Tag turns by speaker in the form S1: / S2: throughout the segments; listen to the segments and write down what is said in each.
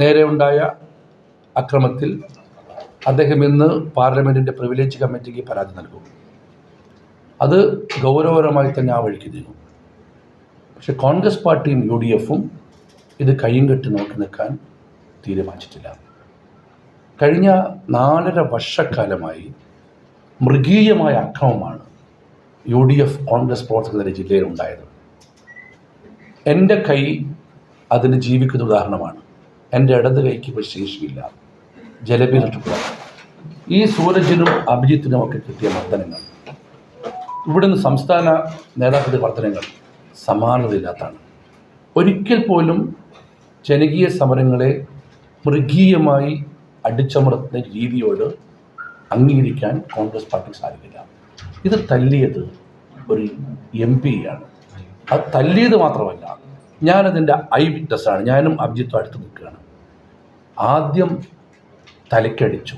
S1: നേരെ ഉണ്ടായ അക്രമത്തിൽ അദ്ദേഹം ഇന്ന് പാർലമെന്റിന്റെ പ്രിവിലേജ് കമ്മിറ്റിക്ക് പരാതി നൽകും. അത് ഗൗരവപരമായി തന്നെ ആ വഴിക്ക് നീങ്ങും. പക്ഷെ കോൺഗ്രസ് പാർട്ടിയും യു ഡി എഫും ഇത് കയ്യും കെട്ടി നോക്കി നിൽക്കാൻ തീരുമാനിച്ചിട്ടില്ല. കഴിഞ്ഞ നാലര വർഷക്കാലമായി മൃഗീയമായ അക്രമമാണ് യു ഡി എഫ് കോൺഗ്രസ് പ്രവർത്തകരുടെ ജില്ലയിൽ ഉണ്ടായത്. എന്റെ കൈ അതിന് ജീവിക്കുന്ന ഉദാഹരണമാണ്. എന്റെ ഇടത് കൈക്ക് ഇപ്പോൾ ശേഷിയില്ല. ജലപി നഷ്ടപ്പെടുക ഈ സൂരജിനും അഭിജിത്തിനും ഒക്കെ കിട്ടിയ മർദ്ദനങ്ങൾ ഇവിടുന്ന് സംസ്ഥാന നേതാക്കളുടെ വർധനങ്ങൾ സമാനതയില്ലാത്താണ് ഒരിക്കൽ പോലും ജനകീയ സമരങ്ങളെ മൃഗീയമായി അടിച്ചമർത്തുന്ന രീതിയോട് അംഗീകരിക്കാൻ കോൺഗ്രസ് പാർട്ടിക്ക് സാധിക്കില്ല. ഇത് തല്ലിയത് ഒരു എം ആണ് അത് തല്ലിയത് മാത്രമല്ല ഞാനതിന്റെ ഐ വിറ്റ്നസ്സാണ്. ഞാനും അഭിജിത്തും അടുത്ത് നിൽക്കുകയാണ്. ആദ്യം തലയ്ക്കടിച്ചു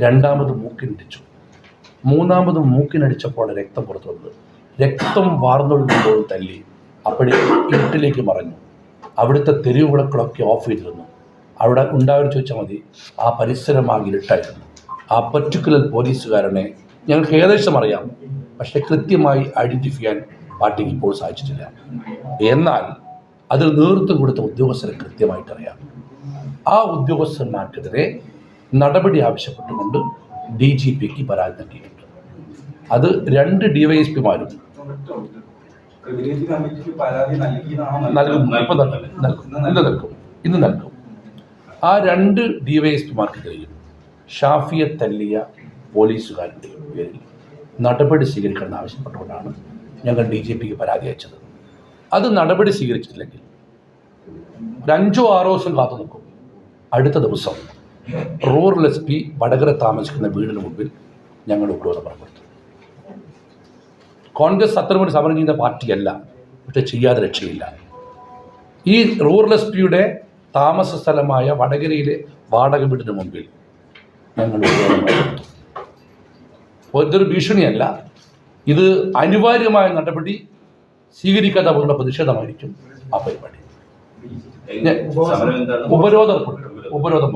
S1: രണ്ടാമത് മൂക്കിനടിച്ചു. മൂന്നാമത് മൂക്കിനടിച്ചപ്പോൾ രക്തം പുറത്തു വന്നത്. രക്തം വാർന്നൊഴുകുമ്പോൾ തല്ലി. അപ്പോഴേ ഇരുട്ടിലേക്ക് മറഞ്ഞു. അവിടുത്തെ തെരുവ് ഓഫ് ചെയ്തിരുന്നു. അവിടെ ഉണ്ടായവർ ചോദിച്ചാൽ മതി ആ പരിസരമാകെ ഇരുട്ടായിരുന്നു. ആ പർട്ടിക്കുലർ പോലീസുകാരനെ ഞങ്ങൾക്ക് ഏകദേശം അറിയാം പക്ഷെ കൃത്യമായി ഐഡന്റിഫൈ ചെയ്യാൻ പാർട്ടിക്ക് ഇപ്പോൾ സാധിച്ചിട്ടില്ല. എന്നാൽ അതിൽ നേതൃത്വം കൊടുത്ത ഉദ്യോഗസ്ഥരെ കൃത്യമായിട്ടറിയാം. ആ ഉദ്യോഗസ്ഥന്മാർക്കെതിരെ നടപടി ആവശ്യപ്പെട്ടുകൊണ്ട് ഡി ജി പിക്ക് പരാതി നൽകിയിട്ടുണ്ട്. അത് രണ്ട് ഡിവൈഎസ്പിമാരും ഇന്ന് നൽകും. ആ രണ്ട് ഡിവൈഎസ്പിമാർക്കെതിരെയും ഷാഫിയെ തല്ലിയ പോലീസുകാരുടെ പേരിൽ നടപടി സ്വീകരിക്കണമെന്ന് ആവശ്യപ്പെട്ടുകൊണ്ടാണ് ഞങ്ങൾ ഡി ജി പിക്ക് പരാതി അയച്ചത്. അത് നടപടി സ്വീകരിച്ചിട്ടില്ലെങ്കിൽ ഒരു അഞ്ചോ ആറോ ദിവസം കാത്തു നിൽക്കും അടുത്ത ദിവസം റൂറൽ എസ് പി വടകര താമസിക്കുന്ന വീടിന് മുമ്പിൽ ഞങ്ങൾ ഉപരോധം പുറപ്പെടുത്തും കോൺഗ്രസ് അത്തരമൊരു സമരം ചെയ്യുന്ന പാർട്ടിയല്ല പക്ഷെ ചെയ്യാതെ രക്ഷയില്ല. ഈ റൂറൽ എസ് പിയുടെ താമസ സ്ഥലമായ വടകരയിലെ വാടക വീടിന് മുമ്പിൽ ഞങ്ങൾ ഇതൊരു ഭീഷണിയല്ല. ഇത് അനിവാര്യമായ നടപടി സ്വീകരിക്കാത്ത പോലുള്ള പ്രതിഷേധമായിരിക്കും ആ പരിപാടി. ഉപരോധം ഉപരോധം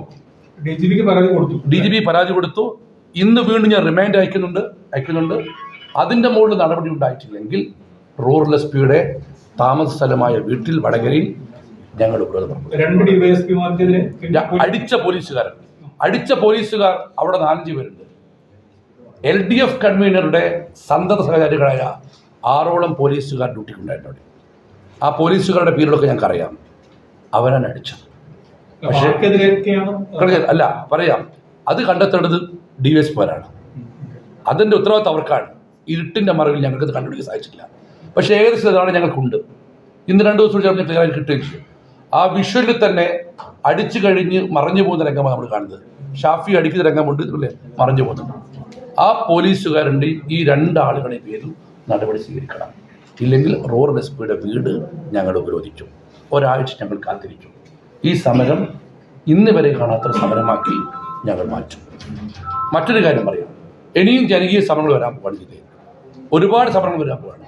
S2: ഡി ജി പിക്ക് പരാതി കൊടുത്തു.
S1: ഡി ജി പി പരാതി കൊടുത്തു. ഇന്ന് വീണ്ടും ഞാൻ റിമൈൻഡ് അയക്കുന്നുണ്ട്. അയക്കുന്നുണ്ട്. അതിന്റെ മുകളിൽ നടപടി ഉണ്ടായിട്ടില്ലെങ്കിൽ റൂറൽ എസ് പിയുടെ താമസ സ്ഥലമായ വീട്ടിൽ വടകരയിൽ ഞങ്ങൾ ഉപരോധം
S2: രണ്ട് ഡിവൈഎസ്പിമാർക്കെതിരെ
S1: അടിച്ച പോലീസുകാരൻ. അടിച്ച പോലീസുകാർ അവിടെ നാലഞ്ച് പേരുണ്ട്. എൽ ഡി എഫ് കൺവീനറുടെ സന്തത സഹചാരികളായ ആറോളം പോലീസുകാർ ഡ്യൂട്ടിക്കുണ്ടായിട്ടുണ്ട് ആ പോലീസുകാരുടെ പേരുകളൊക്കെ ഞങ്ങൾക്കറിയാം. അവരാണ് അടിച്ചത് പക്ഷേ- അല്ല പറയാം. അത് കണ്ടെത്തേണ്ടത് ഡി എസ് പിമാരാണ് അതിന്റെ ഉത്തരവാദിത്തം അവർക്കാണ്. ഇരുട്ടിന്റെ മറവിൽ ഞങ്ങൾക്ക് കണ്ടുപിടിക്കാൻ സാധിച്ചില്ല പക്ഷേ ഏകദേശം ഇതാണ് ഞങ്ങൾക്കുണ്ട്. ഇന്ന് രണ്ട് ദിവസം ചേർന്ന് ക്ലിയർ കിട്ടുകയും ചെയ്യും. ആ വിഷ്വലിൽ തന്നെ അടിച്ചു കഴിഞ്ഞ് മറഞ്ഞു പോകുന്ന രംഗമാണ് നമ്മൾ കാണുന്നത്. ഷാഫി അടിക്കുന്ന രംഗമുണ്ട് അല്ലേ മറഞ്ഞു പോകുന്നുണ്ട്. ആ പോലീസുകാരുടെയും ഈ രണ്ടാളുകളെ പേരും നടപടി സ്വീകരിക്കണം. ഇല്ലെങ്കിൽ റോഡ് പിയുടെ വീട് ഞങ്ങൾ ഉപരോധിക്കും. ഒരാഴ്ച ഞങ്ങൾ കാത്തിരിക്കും. ഈ സമരം ഇന്ന് വരെ കാണാത്ത സമരമാക്കി ഞങ്ങൾ മാറ്റും. മറ്റൊരു കാര്യം പറയാം. ഇനിയും ജനകീയ സമരങ്ങൾ വരാൻ പോവാണ് ജില്ലയിൽ ഒരുപാട് സമരങ്ങൾ വരാൻ പോവാണ്.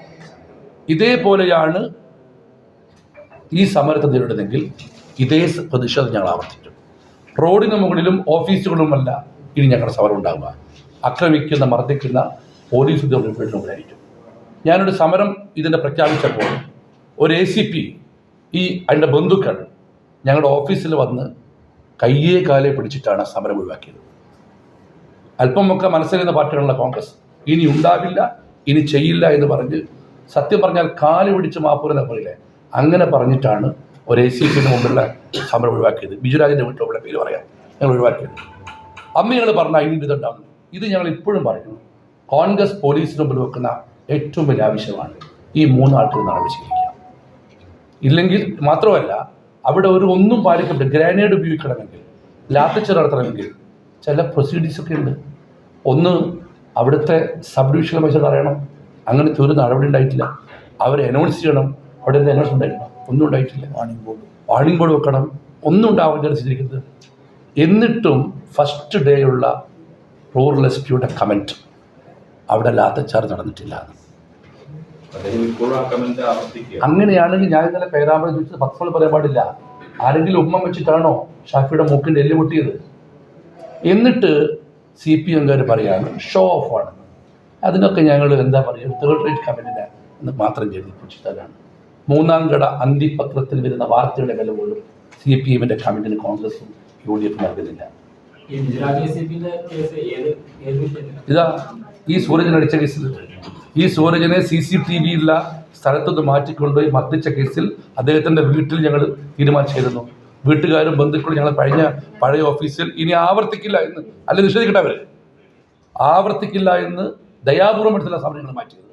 S1: ഇതേപോലെയാണ് ഈ സമരത്തെ നേരിടുന്നെങ്കിൽ ഇതേ പ്രതിഷേധം ഞങ്ങൾ ആവർത്തിക്കും. റോഡിന് മുകളിലും ഓഫീസുകളിലുമല്ല ഇനി ഞങ്ങളുടെ സമരം ഉണ്ടാകുക ആക്രമിക്കുന്ന മർദ്ദിക്കുന്ന പോലീസ് ഉദ്യോഗസ്ഥരുടെ മുകളിലായിരിക്കും ഞാനൊരു സമരം ഇതിന്റെ പ്രഖ്യാപിച്ചപ്പോൾ ഒരു എ സി പി ഈ അതിന്റെ ബന്ധുക്കൾ ഞങ്ങളുടെ ഓഫീസിൽ വന്ന് കയ്യേ കാലെ പിടിച്ചിട്ടാണ് സമരം ഒഴിവാക്കിയത്. അല്പമൊക്കെ മനസ്സിലിരുന്ന പാർട്ടികളുള്ള കോൺഗ്രസ് ഇനി ഉണ്ടാവില്ല ഇനി ചെയ്യില്ല എന്ന് പറഞ്ഞ് സത്യം പറഞ്ഞാൽ കാൽ പിടിച്ച് മാപ്പൂരെന്ന് പറയില്ലേ അങ്ങനെ പറഞ്ഞിട്ടാണ് ഒരു എ സി പിന് മുമ്പുള്ള സമരം ഒഴിവാക്കിയത്. ബിജുരാജിന്റെ വീട്ടിലുള്ള പേര് പറയാം. ഞങ്ങൾ ഒഴിവാക്കിയത്. അമ്മ ഞങ്ങൾ പറഞ്ഞ അതിന്റെ ഇതുണ്ടാകുന്നു ഇത് ഞങ്ങൾ ഇപ്പോഴും പറയുന്നു. കോൺഗ്രസ് പോലീസിന് മുമ്പിൽ വെക്കുന്ന ഏറ്റവും വലിയ ആവശ്യമാണ് ഈ മൂന്നാൾക്ക് നടപടി സ്വീകരിക്കുക. ഇല്ലെങ്കിൽ മാത്രമല്ല അവിടെ ഒരു ഒന്നും പാലിക്കപ്പെട്ട് ഗ്രാനേഡ് ഉപയോഗിക്കണമെങ്കിൽ ലാത്തിച്ചർ നടത്തണമെങ്കിൽ ചില പ്രൊസീഡിയേഴ്സ് ഒക്കെ ഉണ്ട്. ഒന്ന് അവിടുത്തെ സബ് ഡിവിഷണൽ മജിസ്ട്രേറ്റ് അറിയണം. അങ്ങനത്തെ ഒരു നടപടി ഉണ്ടായിട്ടില്ല. അവരെ അനൗൺസ് ചെയ്യണം. അവിടെ നിന്ന് അനൗൺസ് ഉണ്ടായിരുന്നു ഒന്നും ഉണ്ടായിട്ടില്ല. വാണിംഗ് ബോർഡ് വാണിംഗ് ബോർഡ് വെക്കണം. ഒന്നും ഉണ്ടാവില്ല ചെയ്തിരിക്കുന്നത് എന്നിട്ടും ഫസ്റ്റ് ഡേ ഉള്ള റൂറൽ എസ് പിയുടെ കമന്റ് അവിടെ ലാത്തച്ചാർ നടന്നിട്ടില്ല
S3: അദ്ദേഹം ഇപ്പോഴും ആ കമന്റ് ആവർത്തിക്കുക
S1: അങ്ങനെയാണെങ്കിൽ ഞാൻ ഇന്നലെ പേരാമ്പഴം ചോദിച്ചത് പത്രങ്ങൾ പറയാൻ പാടില്ല. ആരെങ്കിലും ഉമ്മ വെച്ചിട്ടാണോ ഷാഫിയുടെ മൂക്കിന്റെ എല്ല് പൊട്ടിയത്? എന്നിട്ട് സി പി എംകാർ പറയാണ് ഷോ ഓഫ് ആണ്. അതിനൊക്കെ ഞങ്ങൾ എന്താ പറയുക തേർഡ് റേറ്റ് കമ്പനിനെ എന്ന് മാത്രം ചെയ്തിപ്പിച്ചിട്ടാണ് മൂന്നാം ഘട അന്തിപത്രത്തിൽ വരുന്ന വാർത്തയുടെ വില പോലും സി പി എമ്മിന്റെ കമ്മിറ്റിന് കോൺഗ്രസും യു ഡി എഫും നൽകുന്നില്ല. ഇതാ ഈ സൂരജൻ അടിച്ച കേസിൽ ഈ സൂരജനെ സി സി ടി വിയുള്ള സ്ഥലത്തുനിന്ന് മാറ്റിക്കൊണ്ടുപോയി മർദ്ദിച്ച കേസിൽ അദ്ദേഹത്തിന്റെ വീട്ടിൽ ഞങ്ങൾ തീരുമാനിച്ചിരുന്നു. വീട്ടുകാരും ബന്ധുക്കളും ഞങ്ങൾ കഴിഞ്ഞ പഴയ ഓഫീസിൽ ഇനി ആവർത്തിക്കില്ല എന്ന്. അല്ല നിഷേധിക്കട്ടെ അവർ ആവർത്തിക്കില്ല എന്ന് ദയാപൂർവം എടുത്തുള്ള മാറ്റിയത്.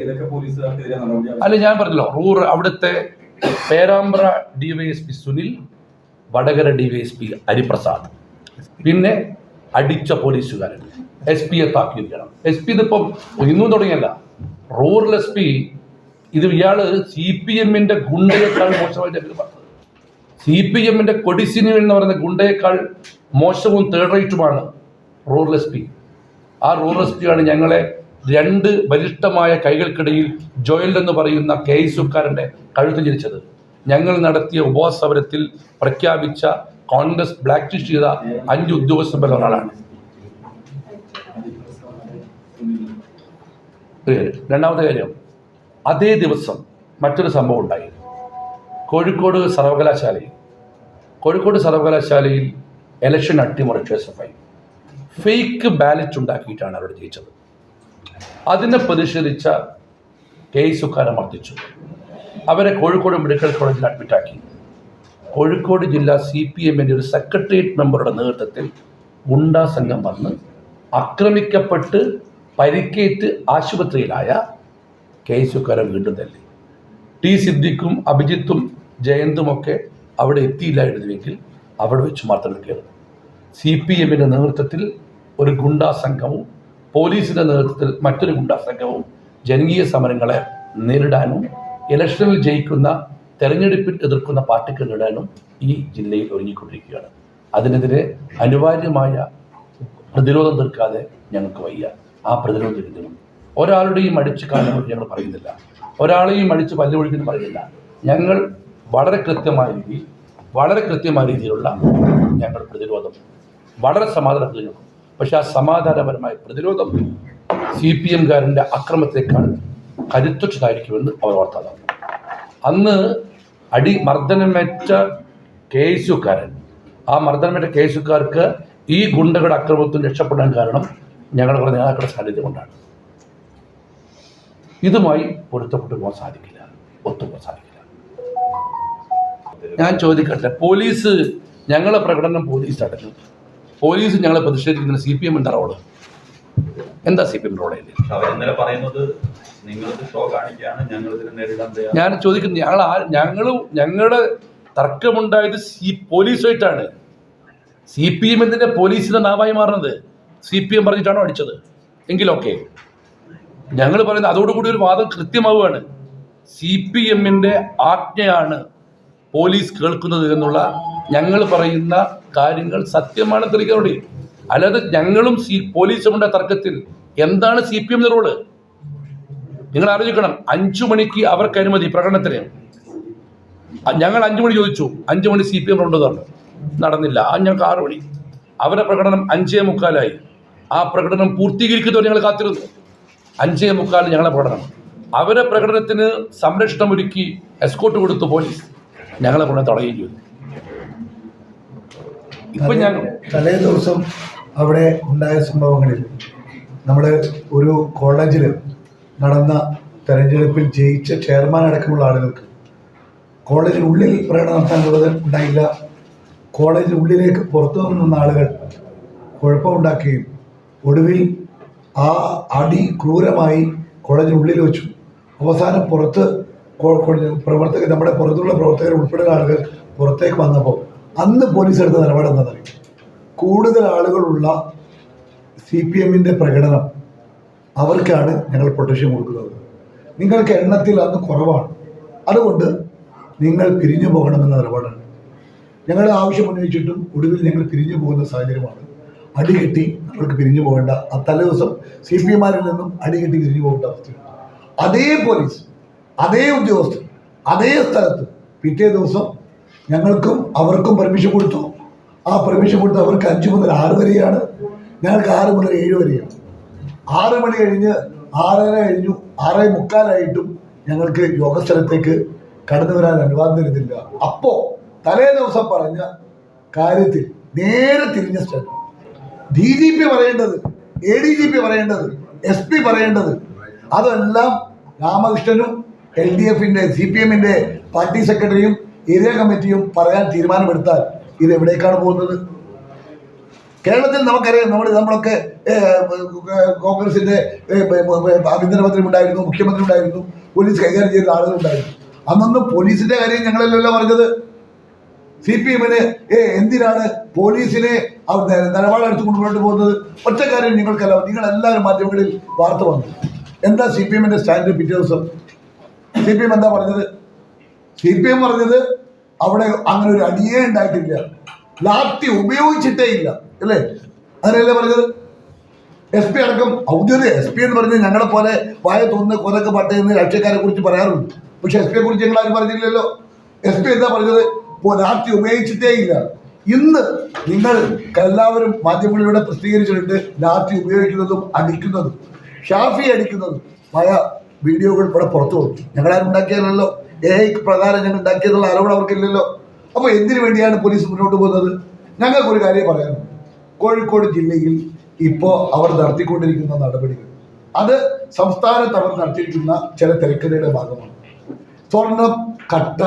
S3: ഏതൊക്കെ പോലീസുകാർക്കെതിരെ നടപടി
S1: അല്ല ഞാൻ പറഞ്ഞല്ലോ റൂറൽ അവിടുത്തെ Perambra D Y S P Sunil Vadakara D Y S P Hariprasad. പിന്നെ അടിച്ച പോലീസുകാരൻ. എസ് പിയെ താക്കിയിരിക്കണം എസ് പി ഇതിപ്പം ഇന്നും തുടങ്ങിയല്ല. റൂറൽ എസ് പി ഇത് ഇയാൾ സി പി എമ്മിന്റെ ഗുണ്ടയേക്കാൾ മോശമായിട്ട് പറഞ്ഞത്. സി പി എമ്മിന്റെ കൊടിസിനി എന്ന് പറയുന്ന ഗുണ്ടയേക്കാൾ മോശവും തേർഡ് റൂറൽ എസ് പി ആ റൂറൽ എസ് പിയാണ് ഞങ്ങളെ രണ്ട് ബലിഷ്ഠമായ കൈകൾക്കിടയിൽ ജോയൽ എന്ന് പറയുന്ന കെ എസുകാരന്റെ കഴുത്ത് ചിരിച്ചത് ഞങ്ങൾ നടത്തിയ ഉപവാസ സമരത്തിൽ പ്രഖ്യാപിച്ച കോൺഗ്രസ് ബ്ലാക്ക് ലിസ്റ്റ് ചെയ്ത അഞ്ച് ഉദ്യോഗസ്ഥരിൽ ഒരാളാണ്. ഒരു രണ്ടാമത്തെ കാര്യം അതേ ദിവസം മറ്റൊരു സംഭവം ഉണ്ടായി. കോഴിക്കോട് സർവകലാശാലയിൽ കോഴിക്കോട് സർവകലാശാലയിൽ election അട്ടിമറിച്ചു S F I fake ballot ഉണ്ടാക്കിയിട്ടാണ് അവർ ജയിച്ചത്. അതിനെ പ്രതിഷേധിച്ച കെ സുക്കാരെ മർദ്ദിച്ചു. അവരെ കോഴിക്കോട് മെഡിക്കൽ കോളേജിൽ അഡ്മിറ്റാക്കി കോഴിക്കോട് ജില്ലാ സി പി എമ്മിന്റെ ഒരു സെക്രട്ടേറിയറ്റ് മെമ്പറുടെ നേതൃത്വത്തിൽ ഗുണ്ടാ സംഘം വന്ന് ആക്രമിക്കപ്പെട്ട് പരിക്കേറ്റ് ആശുപത്രിയിലായ കെ സുക്കാരെ വീണ്ടും തല്ലി. ടി സിദ്ദിഖും അഭിജിത്തും ജയന്തുമൊക്കെ അവിടെ എത്തിയില്ലായിരുന്നുവെങ്കിൽ അവിടെ വെച്ച് മർദ്ദനക്കേറും സി പി എമ്മിന്റെ നേതൃത്വത്തിൽ ഒരു ഗുണ്ടാ സംഘവും പോലീസിന്റെ നേതൃത്വത്തിൽ മറ്റൊരു ഗുണ്ടാ സംഘവും ജനകീയ സമരങ്ങളെ നേരിടാനും ഇലക്ഷനിൽ ജയിക്കുന്ന തെരഞ്ഞെടുപ്പിൽ എതിർക്കുന്ന പാർട്ടിക്ക് നേടാനും ഈ ജില്ലയിൽ ഒരുങ്ങിക്കൊണ്ടിരിക്കുകയാണ്. അതിനെതിരെ അനിവാര്യമായ പ്രതിരോധം തീർക്കാതെ ഞങ്ങൾക്ക് വയ്യ. ആ പ്രതിരോധം തീർക്കണം ഒരാളുടെയും അടിച്ച് കാലങ്ങൾ ഞങ്ങൾ പറയുന്നില്ല. ഒരാളെയും അടിച്ച് പല്ലുപൊഴിക്കുന്നു പറയുന്നില്ല. ഞങ്ങൾ വളരെ കൃത്യമായ രീതിയിൽ വളരെ കൃത്യമായ രീതിയിലുള്ള ഞങ്ങൾ പ്രതിരോധം വളരെ സമാധാനത്തിൽ നിൽക്കും. പക്ഷേ ആ സമാധാനപരമായ പ്രതിരോധം സി പി എംകാരന്റെ അക്രമത്തെക്കാൾ കരുത്തുറ്റതായിരിക്കുമെന്ന് അവർ ഓർത്തതാണ് അന്ന് അടി മർദ്ദനമേറ്റ കേസുകാരൻ. ആ മർദ്ദനമേറ്റ കേസുകാർക്ക് ഈ ഗുണ്ടകളുടെ അക്രമത്തിൽ രക്ഷപ്പെടാൻ കാരണം ഞങ്ങളുടെ കുറേ നേതാക്കളുടെ സാന്നിധ്യം കൊണ്ടാണ്. ഇതുമായി പൊരുത്തപ്പെട്ടു പോകാൻ സാധിക്കില്ല. ഒത്തുപോകാൻ സാധിക്കില്ല. ഞാൻ ചോദിക്കട്ടെ പോലീസ് ഞങ്ങളെ പ്രകടനം പോലീസ് തടഞ്ഞു പോലീസ് ഞങ്ങളെ പ്രതിഷേധിക്കുന്ന സി പി എമ്മിന്റെ റോൾ എന്താ സി പി എം റോളിൽ ഞാൻ ചോദിക്കുന്നു ഞങ്ങൾ ഞങ്ങൾ ഞങ്ങളുടെ തർക്കമുണ്ടായത് സി പോലീസുമായിട്ടാണ്. സി പി എം എന്തിന്റെ പോലീസിന്റെ നാവായി മാറുന്നത്? സി പി എം പറഞ്ഞിട്ടാണോ അടിച്ചത്? എങ്കിലൊക്കെ ഞങ്ങൾ പറയുന്നത് അതോടുകൂടി ഒരു വാദം കൃത്യമാവുകയാണ്. സി പി എമ്മിന്റെ ആജ്ഞയാണ് പോലീസ് കേൾക്കുന്നത് എന്നുള്ള ഞങ്ങൾ പറയുന്ന കാര്യങ്ങൾ സത്യമാണ് തെളിയിക്കുന്നതോടെ അല്ലാതെ ഞങ്ങളും സി പോലീസുമുണ്ട് തർക്കത്തിൽ. എന്താണ് സി പി എം റോൾ? നിങ്ങൾ ആലോചിക്കണം. അഞ്ചു മണിക്ക് അവർക്ക് അനുമതി പ്രകടനത്തിന്. ഞങ്ങൾ അഞ്ചു മണി ചോദിച്ചു. അഞ്ചു മണി സി പി എം ഉണ്ട് പറഞ്ഞു. നടന്നില്ല. ആ ഞങ്ങൾക്ക് ആറു മണി. അവരുടെ പ്രകടനം അഞ്ചേ മുക്കാലായി. ആ പ്രകടനം പൂർത്തീകരിക്കുന്നവർ ഞങ്ങൾ കാത്തിരുന്നു. അഞ്ചേ മുക്കാൽ ഞങ്ങളെ പ്രകടനം. അവരെ പ്രകടനത്തിന് സംരക്ഷണം ഒരുക്കി എസ്കോട്ട് കൊടുത്തു പോലീസ്. ഞങ്ങളെ പ്രകടനം തടയുകയും ചെയ്തു. ഇപ്പൊ ഞാൻ
S4: തലേ ദിവസം അവിടെ ഉണ്ടായ സംഭവങ്ങളിൽ നമ്മൾ ഒരു കോളേജിൽ നടന്ന തെരഞ്ഞെടുപ്പിൽ ജയിച്ച ചെയർമാൻ അടക്കമുള്ള ആളുകൾക്ക് കോളേജിനുള്ളിൽ പ്രകടനം നടത്താനുള്ളത് ഉണ്ടായില്ല. കോളേജിനുള്ളിലേക്ക് പുറത്തു നിന്ന ആളുകൾ കുഴപ്പമുണ്ടാക്കുകയും ഒടുവിൽ ആ അടി ക്രൂരമായി കോളേജിനുള്ളിൽ വെച്ചു. അവസാനം പുറത്ത് പ്രവർത്തകർ നമ്മുടെ പുറത്തുള്ള പ്രവർത്തകർ ഉൾപ്പെടെയുള്ള ആളുകൾ പുറത്തേക്ക് വന്നപ്പോൾ അന്ന് പോലീസ് എടുത്ത നിലപാട് എന്താണെന്നറിയും കൂടുതൽ ആളുകളുള്ള സി പി എമ്മിന്റെ പ്രകടനം അവർക്കാണ് ഞങ്ങൾ പ്രൊട്ടക്ഷൻ കൊടുക്കുന്നത്. നിങ്ങൾക്ക് എണ്ണത്തിൽ അന്ന് കുറവാണ്. അതുകൊണ്ട് നിങ്ങൾ പിരിഞ്ഞു പോകണമെന്ന നിലപാടാണ്. ഞങ്ങളുടെ ആവശ്യം ഉന്നയിച്ചിട്ടും ഒടുവിൽ ഞങ്ങൾ പിരിഞ്ഞു പോകുന്ന സാഹചര്യമാണ്. അടികെട്ടി നമ്മൾക്ക് പിരിഞ്ഞു പോകേണ്ട ആ തലേദിവസം സി പി എമാരിൽ നിന്നും അടികെട്ടി പിരിഞ്ഞു പോകേണ്ട അവസ്ഥയുണ്ട്. അതേ പോലീസ് അതേ ഉദ്യോഗസ്ഥർ അതേ സ്ഥലത്ത് പിറ്റേ ദിവസം ഞങ്ങൾക്കും അവർക്കും പെർമിഷൻ കൊടുത്തു. ആ പെർമിഷൻ കൊടുത്ത് അവർക്ക് അഞ്ച് മുതൽ ആറ് വരെയാണ്. ഞങ്ങൾക്ക് ആറ് മുതൽ ഏഴ് വരെയാണ്. ആറ് മണി കഴിഞ്ഞ് ആറര കഴിഞ്ഞു ആറേ മുക്കാലായിട്ടും ഞങ്ങൾക്ക് യോഗസ്ഥലത്തേക്ക് കടന്നു വരാൻ അനുവാദം തരുന്നില്ല. അപ്പോ തലേ ദിവസം പറഞ്ഞ കാര്യത്തിൽ നേരെ തിരിഞ്ഞ സ്റ്റേറ്റ് ഡി ജി പി പറയേണ്ടത് എ ഡി ജി പി പറയേണ്ടത് എസ് പി പറയേണ്ടത് അതെല്ലാം രാമകൃഷ്ണനും എൽ ഡി എഫിന്റെ സി പി എമ്മിന്റെ പാർട്ടി സെക്രട്ടറിയും ഏരിയ കമ്മിറ്റിയും പറയാൻ തീരുമാനമെടുത്താൽ ഇത് എവിടേക്കാണ് പോകുന്നത്? കേരളത്തിൽ നമുക്കറിയാം നമ്മൾ നമ്മളൊക്കെ കോൺഗ്രസിന്റെ ആഭ്യന്തരമന്ത്രി ഉണ്ടായിരുന്നു മുഖ്യമന്ത്രി ഉണ്ടായിരുന്നു പോലീസ് കൈകാര്യം ചെയ്ത ആളുകളുണ്ടായിരുന്നു. അന്നൊന്നും പോലീസിന്റെ കാര്യം ഞങ്ങളല്ലല്ലോ പറഞ്ഞത്. സി പി എമ്മിന് എന്തിനാണ് പോലീസിനെ നിലപാടെടുത്ത് കൊണ്ടുപോയിട്ട് പോകുന്നത്? ഒറ്റ കാര്യം നിങ്ങൾക്കല്ല നിങ്ങൾ എല്ലാവരും മാധ്യമങ്ങളിൽ വാർത്ത വന്നു. എന്താ സി പി എമ്മിന്റെ സ്റ്റാൻഡ് പിറ്റേ ദിവസം? സി പി എം എന്താ പറഞ്ഞത്? സി പി എം പറഞ്ഞത് അവിടെ അങ്ങനെ ഒരു അടിയേ ഉണ്ടായിട്ടില്ല. ലാത്തി ഉപയോഗിച്ചിട്ടേ ഇല്ല. അല്ലേ? അങ്ങനെയല്ലേ പറഞ്ഞത്? എസ് പി അടക്കം ഔദ്യോഗിക എസ് പി എന്ന് പറഞ്ഞാൽ ഞങ്ങളെ പോലെ വായ തോന്നുന്ന കൊലക്ക് പട്ടയെന്ന് രാഷ്ട്രീയക്കാരെ കുറിച്ച് പറയാറുണ്ട്. പക്ഷെ എസ് പിയെ കുറിച്ച് ഞങ്ങൾ ആരും പറഞ്ഞില്ലല്ലോ. എസ് പി എന്താ പറഞ്ഞത്? ലാത്തി ഉപയോഗിച്ചിട്ടേ ഇല്ല. ഇന്ന് നിങ്ങൾ എല്ലാവരും മാധ്യമങ്ങളിലൂടെ പ്രസിദ്ധീകരിച്ചിട്ടുണ്ട് ലാത്തി ഉപയോഗിക്കുന്നതും അടിക്കുന്നതും. ഷാഫി അടിക്കുന്നതും. പല വീഡിയോകൾ ഇവിടെ പുറത്തു വന്നു ഞങ്ങളാരും ഉണ്ടാക്കിയതല്ലോ എ ഐ പ്രകാരം ഞങ്ങൾ ഉണ്ടാക്കിയതുള്ള ആരോപണം അവർക്കില്ലല്ലോ. അപ്പോൾ എന്തിനു വേണ്ടിയാണ് പോലീസ് മുന്നോട്ട് പോകുന്നത്? ഞങ്ങൾക്കൊരു കാര്യം പറയാനുണ്ട് കോഴിക്കോട് ജില്ലയിൽ ഇപ്പോൾ അവർ നടത്തിക്കൊണ്ടിരിക്കുന്ന നടപടികൾ. അത് സംസ്ഥാനത്ത് അവർ നടത്തിയിരിക്കുന്ന ചില തിരക്കഥയുടെ ഭാഗമാണ്. സ്വർണം കട്ട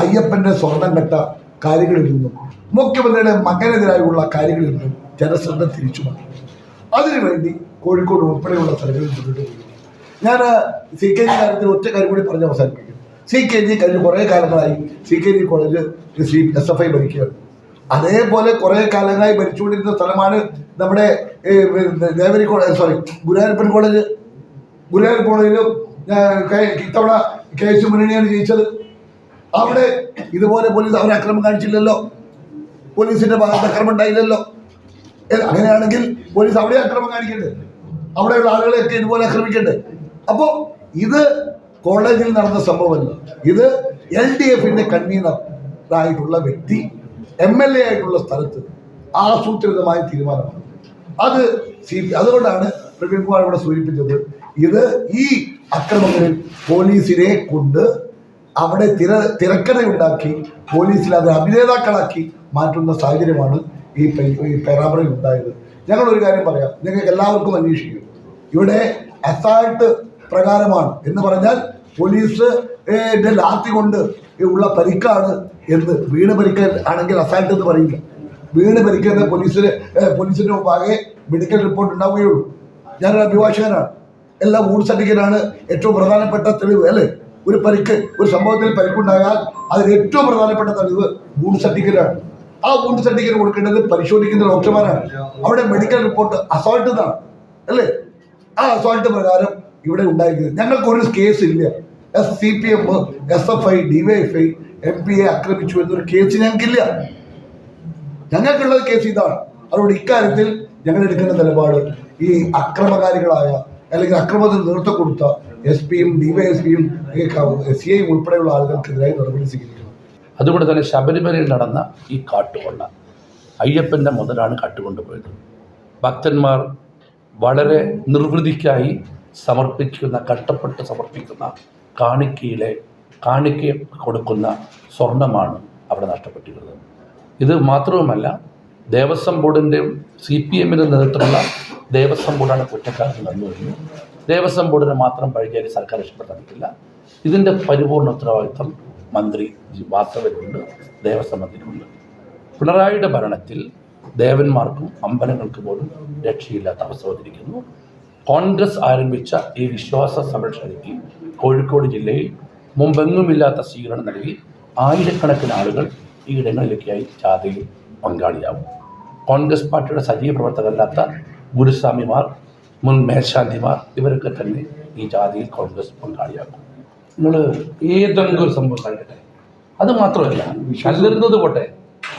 S4: അയ്യപ്പന്റെ സ്വർണം കട്ട കാര്യങ്ങളിൽ നിന്നും മുഖ്യമന്ത്രിയുടെ മകനെതിരായുള്ള കാര്യങ്ങളിൽ നിന്നും ജനശ്രദ്ധ തിരിച്ചു മാറ്റി അതിനുവേണ്ടി കോഴിക്കോട് ഉൾപ്പെടെയുള്ള സ്ഥലങ്ങളിൽ ഞാൻ സി കെ കാര്യത്തിൽ ഒറ്റ കാര്യം കൂടി പറഞ്ഞ് അവസാനിപ്പിക്കും സി കെ ജി കഴിഞ്ഞ് കുറേ കാലങ്ങളായി. C K G college C S F I ഭരിക്കുകയാണ്. അതേപോലെ കുറേ കാലങ്ങളായി ഭരിച്ചുകൊണ്ടിരുന്ന സ്ഥലമാണ് നമ്മുടെ ദേവരി college sorry Guruvayurappan college Guruvayur കോളേജിലും ഇത്തവണ കെ എസ് മുന്നണിയാണ് ജയിച്ചത്. അവിടെ ഇതുപോലെ പോലീസ് അവരെ അക്രമം കാണിച്ചില്ലല്ലോ. പോലീസിന്റെ ഭാഗത്ത് അക്രമം ഉണ്ടായില്ലല്ലോ. അങ്ങനെയാണെങ്കിൽ പോലീസ് അവിടെ അക്രമം കാണിക്കണ്ടേ അവിടെയുള്ള ആളുകളെയൊക്കെ ഇതുപോലെ ആക്രമിക്കണ്ടേ അപ്പോൾ ഇത് കോളേജിൽ നടന്ന സംഭവമല്ല. ഇത് എൽ ഡി എഫിന്റെ കൺവീനർ ആയിട്ടുള്ള വ്യക്തി എം എൽ എ ആയിട്ടുള്ള സ്ഥലത്ത് ആസൂത്രിതമായ തീരുമാനമാണ്. അത് സി അതുകൊണ്ടാണ് പ്രവീൺ കുമാർ ഇവിടെ സൂചിപ്പിച്ചത്. ഇത് ഈ അക്രമങ്ങളിൽ പോലീസിനെ കൊണ്ട് അവിടെ തിര തിരക്കഥയുണ്ടാക്കി പോലീസിൽ അത് അഭിനേതാക്കളാക്കി മാറ്റുന്ന സാഹചര്യമാണ് ഈ പേരാമ്പ്രയിൽ ഉണ്ടായത്. ഞങ്ങൾ ഒരു കാര്യം പറയാം. നിങ്ങൾക്ക് എല്ലാവർക്കും അന്വേഷിക്കും. ഇവിടെ അസാൾട്ട് പ്രകാരമാണ് എന്ന് പറഞ്ഞാൽ പോലീസ് ലാത്തി കൊണ്ട് ഉള്ള പരിക്കാണ് എന്ന് വീണ് പരിക്കൽ ആണെങ്കിൽ അസാൾട്ട് എന്ന് പറയില്ല. വീണ് പരിക്കുന്ന പോലീസിന് പോലീസിന്റെ മുമ്പാകെ മെഡിക്കൽ റിപ്പോർട്ട് ഉണ്ടാവുകയുള്ളൂ. ഞാനൊരു അഭിഭാഷകനാണ്. എല്ലാം സർട്ടിഫിക്കറ്റാണ് ഏറ്റവും പ്രധാനപ്പെട്ട തെളിവ് അല്ലേ? ഒരു പരിക്ക് ഒരു സംഭവത്തിൽ പരിക്കുണ്ടായാൽ അതിൽ ഏറ്റവും പ്രധാനപ്പെട്ട തെളിവ് വൂഡ് സർട്ടിഫിക്കറ്റാണ് ആ വൂഡ് സർട്ടിഫിക്കറ്റ് കൊടുക്കേണ്ടത് പരിശോധിക്കുന്ന ഡോക്ടർമാരാണ്. അവിടെ മെഡിക്കൽ റിപ്പോർട്ട് അസോൾട്ട് എന്നാണ് അല്ലേ? ആ അസോൾട്ട് പ്രകാരം ഇവിടെ ഉണ്ടായിരിക്കുന്നത്. ഞങ്ങൾക്ക് ഒരു കേസ് ഇല്ല. S C P M S F I D Y F I M P A ആക്രമിച്ചു എന്നൊരു കേസ് ഞങ്ങൾക്കില്ല. ഞങ്ങൾക്കുള്ളത് കേസ് ഇതാണ്. അതുകൊണ്ട് ഇക്കാര്യത്തിൽ ഞങ്ങൾ എടുക്കുന്ന നിലപാട് ഈ അക്രമകാരികളായ അല്ലെങ്കിൽ അക്രമത്തിന് നേതൃത്വം കൊടുത്ത എസ് പിയും ഡിവൈഎസ്പിയും സി ഐ ഉൾപ്പെടെയുള്ള ആളുകൾക്കെതിരായി നടപടി സ്വീകരിക്കണം.
S1: അതുകൊണ്ട് തന്നെ ശബരിമലയിൽ നടന്ന ഈ കാട്ടുകൊള്ള അയ്യപ്പന്റെ മുതലാണ് കാട്ടുകൊണ്ടുപോയത്. ഭക്തന്മാർ വളരെ നിർവൃതിക്കായി സമർപ്പിക്കുന്ന കഷ്ടപ്പെട്ട് സമർപ്പിക്കുന്ന കാണിക്കയിലെ കാണിക്ക കൊടുക്കുന്ന സ്വർണമാണ് അവിടെ നഷ്ടപ്പെട്ടിരുന്നത്. ഇത് മാത്രവുമല്ല ദേവസ്വം ബോർഡിന്റെയും സി പി എമ്മിന്റെ നേതൃത്വമുള്ള ദേവസ്വം ബോർഡാണ് കുറ്റക്കാർക്ക് നടന്നു കഴിഞ്ഞു. ദേവസ്വം ബോർഡിനെ മാത്രം പഴിക്കാരി സർക്കാർ രക്ഷപ്പെടുത്തിയിട്ടില്ല ഇതിന്റെ പരിപൂർണ ഉത്തരവാദിത്വം മന്ത്രി വാസവനുണ്ട് ദേവസ്വം മന്ത്രിയുണ്ട് പിണറായിയുടെ ഭരണത്തിൽ ദേവന്മാർക്കും അമ്പലങ്ങൾക്ക് പോലും രക്ഷയില്ലാത്ത അവസ്ഥ വന്നിരിക്കുന്നു. കോൺഗ്രസ് ആരംഭിച്ച ഈ വിശ്വാസ സംരക്ഷണയ്ക്ക് കോഴിക്കോട് ജില്ലയിൽ മുമ്പെങ്ങുമില്ലാത്ത സ്വീകരണം നൽകി ആയിരക്കണക്കിന് ആളുകൾ ഈ ഇടങ്ങളിലേക്കായി ജാഥയിൽ പങ്കാളിയാവും. കോൺഗ്രസ് പാർട്ടിയുടെ സജീവ പ്രവർത്തകരല്ലാത്ത ഗുരുസ്വാമിമാർ മുൻ മേൽശാന്തിമാർ ഇവരൊക്കെ തന്നെ ഈ ജാതിയിൽ കോൺഗ്രസ് പങ്കാളിയാക്കും. നിങ്ങൾ ഏതെങ്കിലും ഒരു സംഭവം കഴിക്കട്ടെ അത് മാത്രമല്ല അല്ലിരുന്നത് പോട്ടെ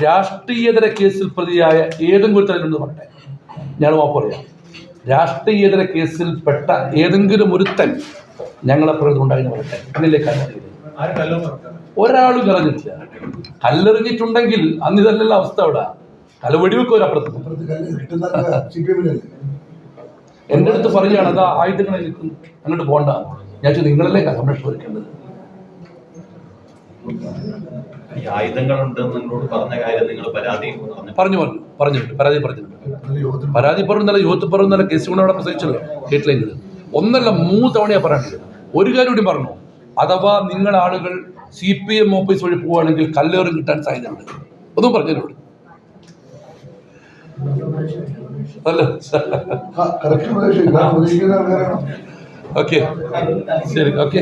S1: രാഷ്ട്രീയതര കേസിൽ പ്രതിയായ ഏതെങ്കിലും ഒരു പറയട്ടെ. ഞാൻ പറയാം. രാഷ്ട്രീയതര കേസിൽ പെട്ട ഏതെങ്കിലും ഒരുത്തൻ ഞങ്ങളെ പ്രകൃതി ഉണ്ടായിരുന്നു പറയട്ടെ എന്നിലേക്കാണ്
S2: ആരും
S1: ഒരാളും കലഞ്ഞിട്ടില്ല കല്ലെറിഞ്ഞിട്ടുണ്ടെങ്കിൽ അന്ന് ഇതല്ല അവസ്ഥ അവിടെ. കല വെടിവെക്കും ഒരപ്പുറത്ത്. എന്റെ അടുത്ത് പറയുകയാണ് അതാ ആയുധങ്ങളെ നിൽക്കും അങ്ങോട്ട് പോണ്ട. ഞാൻ ചോദിച്ചു നിങ്ങളല്ലേ സംരക്ഷണം ഒരുക്കേണ്ടത്
S5: ആയുധങ്ങളുണ്ട് നിങ്ങളോട് പറഞ്ഞ കാര്യം നിങ്ങൾ പരാതി പറഞ്ഞു.
S1: പറഞ്ഞു പറഞ്ഞു. പറഞ്ഞിട്ടുണ്ട് പരാതി പറഞ്ഞിട്ടുണ്ട്. പരാതി പറഞ്ഞ യൂത്ത് പറഞ്ഞ കേസ് കൊണ്ട് അവിടെ പ്രസവിച്ചല്ലോ കേട്ടില്ലെങ്കിൽ ഒന്നല്ല മൂന്ന് തവണയാ പറയേണ്ടത് ഒരു കാര്യം കൂടി പറഞ്ഞു. അഥവാ നിങ്ങൾ ആളുകൾ സി പി എം ഓഫീസ് വഴി പോവുകയാണെങ്കിൽ കല്ലേറും കിട്ടാൻ സാധ്യതയുണ്ട്. ഒന്നും പറഞ്ഞതിനോട് അല്ല. ഓക്കെ ശരി ഓക്കെ